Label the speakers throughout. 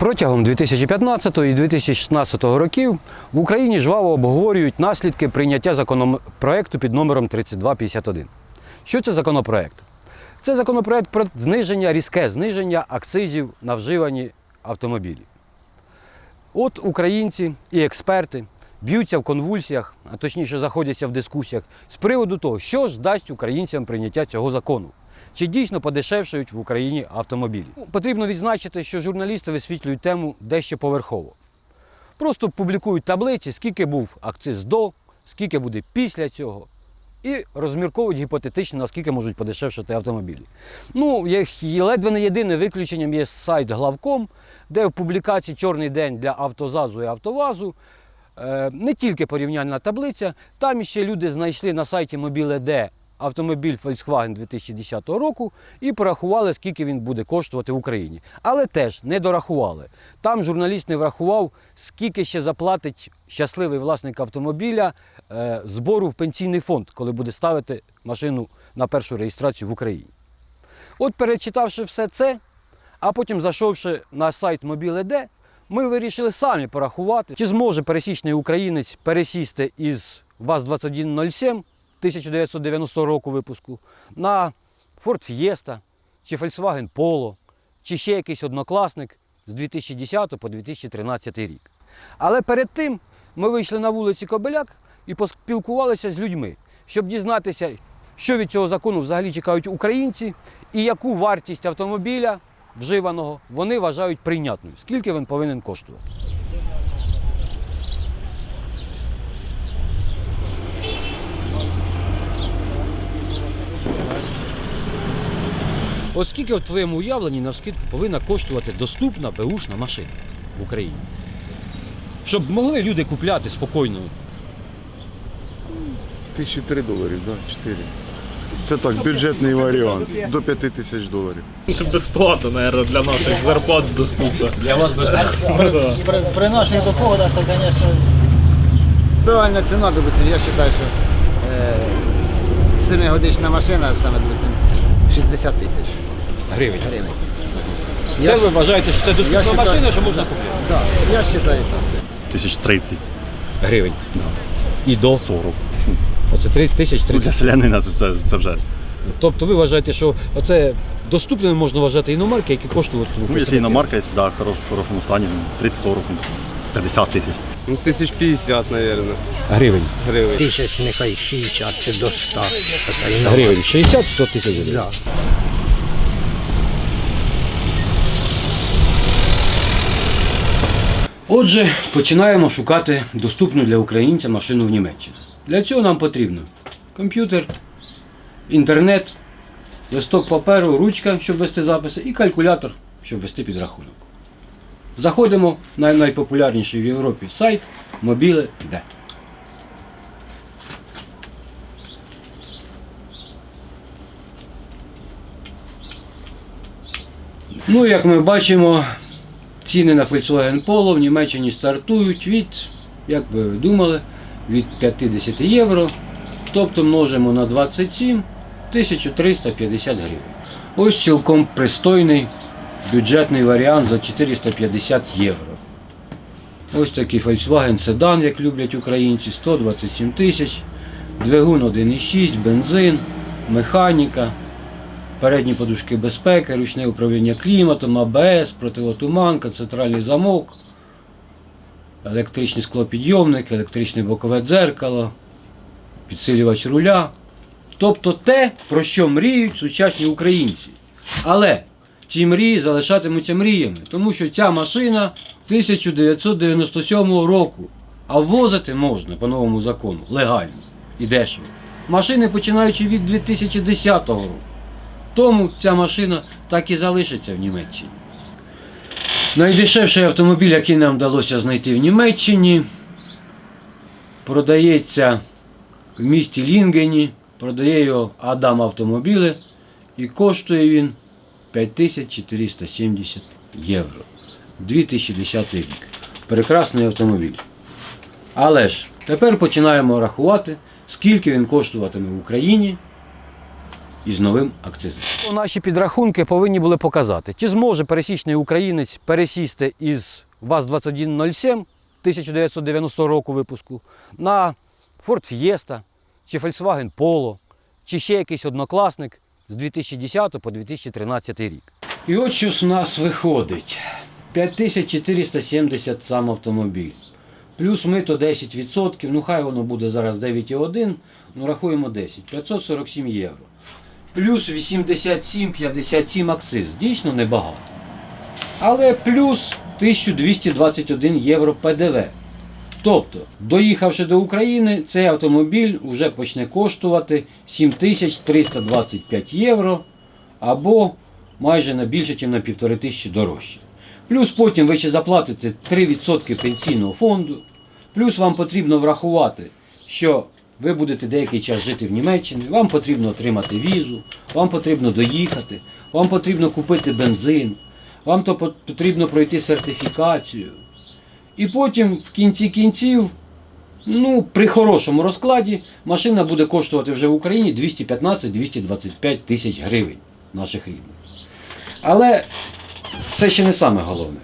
Speaker 1: Протягом 2015 і 2016 років в Україні жваво обговорюють наслідки прийняття законопроекту під номером 3251. Що це законопроект? Це законопроект про зниження, різке зниження акцизів на вживані автомобілі. От українці і експерти б'ються в конвульсіях, а точніше заходяться в дискусіях з приводу того, що ж дасть українцям прийняття цього закону. Чи дійсно подешевшають в Україні автомобілі? Ну, Потрібно відзначити, що журналісти висвітлюють тему дещо поверхово. Просто публікують таблиці, скільки був акциз до, скільки буде після цього, і розмірковують гіпотетично, наскільки можуть подешевшити автомобілі. Ну, ледве не єдине виключенням є сайт Главком, де в публікації Чорний день для автозазу і автовазу е, не тільки порівняльна таблиця, там ще люди знайшли на сайті Mobile.d автомобіль Volkswagen 2010 року і порахували, скільки він буде коштувати в Україні. Але теж не дорахували. Там журналіст не врахував, скільки ще заплатить щасливий власник автомобіля е, збору в пенсійний фонд, коли буде ставити машину на першу реєстрацію в Україні. От перечитавши все це, а потім зайшовши на сайт Mobile.d, ми вирішили самі порахувати, чи зможе пересічний українець пересісти із ВАЗ-2107 1990 року випуску на Ford Fiesta чи Volkswagen Polo, чи ще якийсь однокласник з 2010 по 2013 рік. Але перед тим ми вийшли на вулиці Кобеляк і поспілкувалися з людьми, щоб дізнатися, що від цього закону взагалі чекають українці і яку вартість автомобіля вживаного вони вважають прийнятною. Скільки він повинен коштувати? От скільки в твоєму уявленні на скидку повинна коштувати доступна беушна машина в Україні? Щоб могли люди купляти спокійно.
Speaker 2: Тисячі три доларів, да, чотири. Це так, бюджетний варіант. До п'яти тисяч доларів.
Speaker 3: Це безплатно, наверное, для наших зарплат доступно.
Speaker 1: Для вас безпечно.
Speaker 3: Ну.
Speaker 4: При, при наших доходах, то, конечно, реальна ціна, допустим, я вважаю, що е, 7-годична машина, саме, допустим, 60 тисяч
Speaker 1: Гривень.
Speaker 4: гривень.
Speaker 1: Це
Speaker 4: Я
Speaker 1: ви вважаєте, що це доступна
Speaker 4: я считаю-
Speaker 1: машина, що можна купити?
Speaker 4: Да, я вважаю так.
Speaker 5: Тисяч тридцять.
Speaker 1: Гривень. І до 40. Оце 3 тисяч
Speaker 5: Ну, для селянина це, це, це вже.
Speaker 1: Тобто ви вважаєте, що це доступним можна вважати іномарки, які коштують
Speaker 5: Ну, якщо іномарка, якщо да, в хорош, в хорошому стані, 30-40, 50 тисяч.
Speaker 6: Ну, тисяч 50, наверное,
Speaker 1: гривень.
Speaker 6: гривень.
Speaker 4: Тисяч, нехай 60 чи до 100.
Speaker 1: Гривень 60-100 тисяч гривень.
Speaker 4: Да.
Speaker 1: Отже, починаємо шукати доступну для українця машину в Німеччині. Для цього нам потрібно комп'ютер, інтернет, листок паперу, ручка, щоб вести записи, і калькулятор, щоб вести підрахунок. Заходимо на найпопулярніший в Європі сайт Mobile.d. Ну, як ми бачимо, ціни на Volkswagen Polo в Німеччині стартують від, як би ви думали, від 50 євро. Тобто множимо на 27 1350 гривень. Ось цілком пристойний бюджетний варіант за 450 євро. Ось такий Volkswagen седан, як люблять українці, 127 тисяч, двигун 1,6, бензин, механіка, передні подушки безпеки, ручне управління кліматом, АБС, противотуманка, центральний замок, електричний склопідйомник, електричне бокове дзеркало, підсилювач руля. Тобто те, про що мріють сучасні українці. Але ці мрії залишатимуться мріями, тому що ця машина 1997 року, а ввозити можна по новому закону легально і дешево. Машини починаючи від 2010 року. Тому ця машина так і залишиться в Німеччині. Найдешевший автомобіль, який нам вдалося знайти в Німеччині, продається в місті Лінгені, продає його Адам Автомобілі і коштує він 5470 євро. 2010 рік. Прекрасний автомобіль. Але ж тепер починаємо рахувати, скільки він коштуватиме в Україні із новим акцизом. Наші підрахунки повинні були показати, чи зможе пересічний українець пересісти із ВАЗ-2107 1990 року випуску на Ford Fiesta, чи Volkswagen Polo, чи ще якийсь однокласник з 2010 по 2013 рік. І от що з нас виходить. 5470 сам автомобіль. Плюс мито 10%, ну хай воно буде зараз 9,1, ну рахуємо 10, 547 євро. Плюс 87,57 акциз. Дійсно небагато. Але плюс 1221 євро ПДВ. Тобто, доїхавши до України, цей автомобіль вже почне коштувати 7325 євро або майже на більше, ніж на півтори тисячі дорожче. Плюс потім ви ще заплатите 3% пенсійного фонду. Плюс вам потрібно врахувати, що ви будете деякий час жити в Німеччині, вам потрібно отримати візу, вам потрібно доїхати, вам потрібно купити бензин, вам то потрібно пройти сертифікацію. І потім в кінці кінців, ну, при хорошому розкладі, машина буде коштувати вже в Україні 215-225 тисяч гривень наших рівних. Але це ще не саме головне.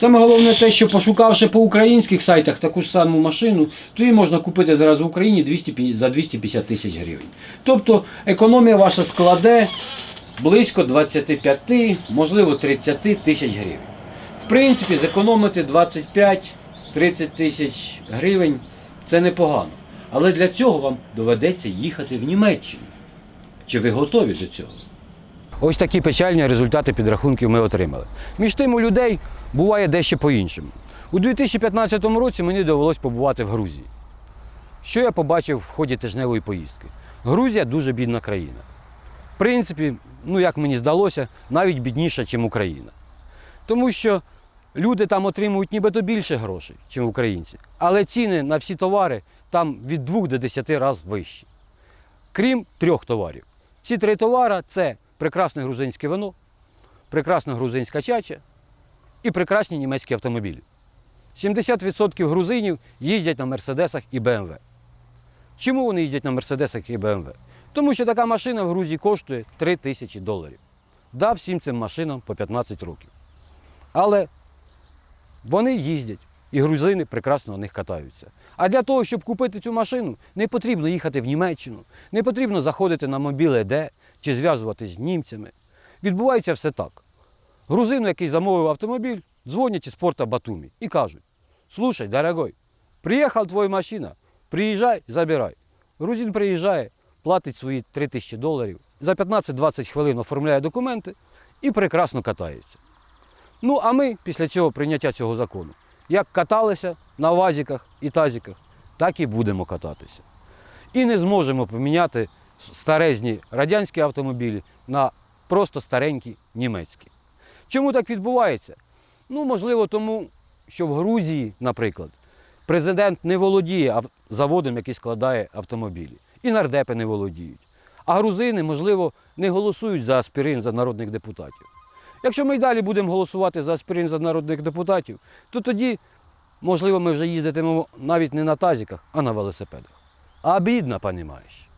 Speaker 1: Саме головне те, що пошукавши по українських сайтах таку ж саму машину, то її можна купити зараз в Україні 200, за 250 тисяч гривень. Тобто економія ваша складе близько 25, можливо 30 тисяч гривень. В принципі, зекономити 25-30 тисяч гривень це непогано. Але для цього вам доведеться їхати в Німеччину. Чи ви готові до цього? Ось такі печальні результати підрахунків ми отримали. Між тим у людей буває дещо по-іншому. У 2015 році мені довелось побувати в Грузії. Що я побачив в ході тижневої поїздки? Грузія дуже бідна країна. В принципі, ну як мені здалося, навіть бідніша, ніж Україна. Тому що люди там отримують нібито більше грошей, ніж українці. Але ціни на всі товари там від 2 до 10 разів вищі. Крім трьох товарів. Ці три товари це прекрасне грузинське вино, прекрасна грузинська чача і прекрасні німецькі автомобілі. 70% грузинів їздять на Мерседесах і БМВ. Чому вони їздять на Мерседесах і БМВ? Тому що така машина в Грузії коштує 3 тисячі доларів. Дав всім цим машинам по 15 років. Але вони їздять, і грузини прекрасно на них катаються. А для того, щоб купити цю машину, не потрібно їхати в Німеччину, не потрібно заходити на мобіле Д чи зв'язуватися з німцями. Відбувається все так. Грузину, який замовив автомобіль, дзвонять із порта Батумі і кажуть: Слушай, дорогой, приїхала твоя машина, приїжджай, забирай. Грузин приїжджає, платить свої 3 тисячі доларів, за 15-20 хвилин оформляє документи і прекрасно катається. Ну, а ми після цього прийняття цього закону, як каталися на вазіках і тазіках, так і будемо кататися. І не зможемо поміняти старезні радянські автомобілі на просто старенькі німецькі. Чому так відбувається? Ну, можливо, тому, що в Грузії, наприклад, президент не володіє заводом, який складає автомобілі. І нардепи не володіють. А грузини, можливо, не голосують за аспірин за народних депутатів. Якщо ми й далі будемо голосувати за аспірин за народних депутатів, то тоді, можливо, ми вже їздитимемо навіть не на тазіках, а на велосипедах. А бідна, понімаєш.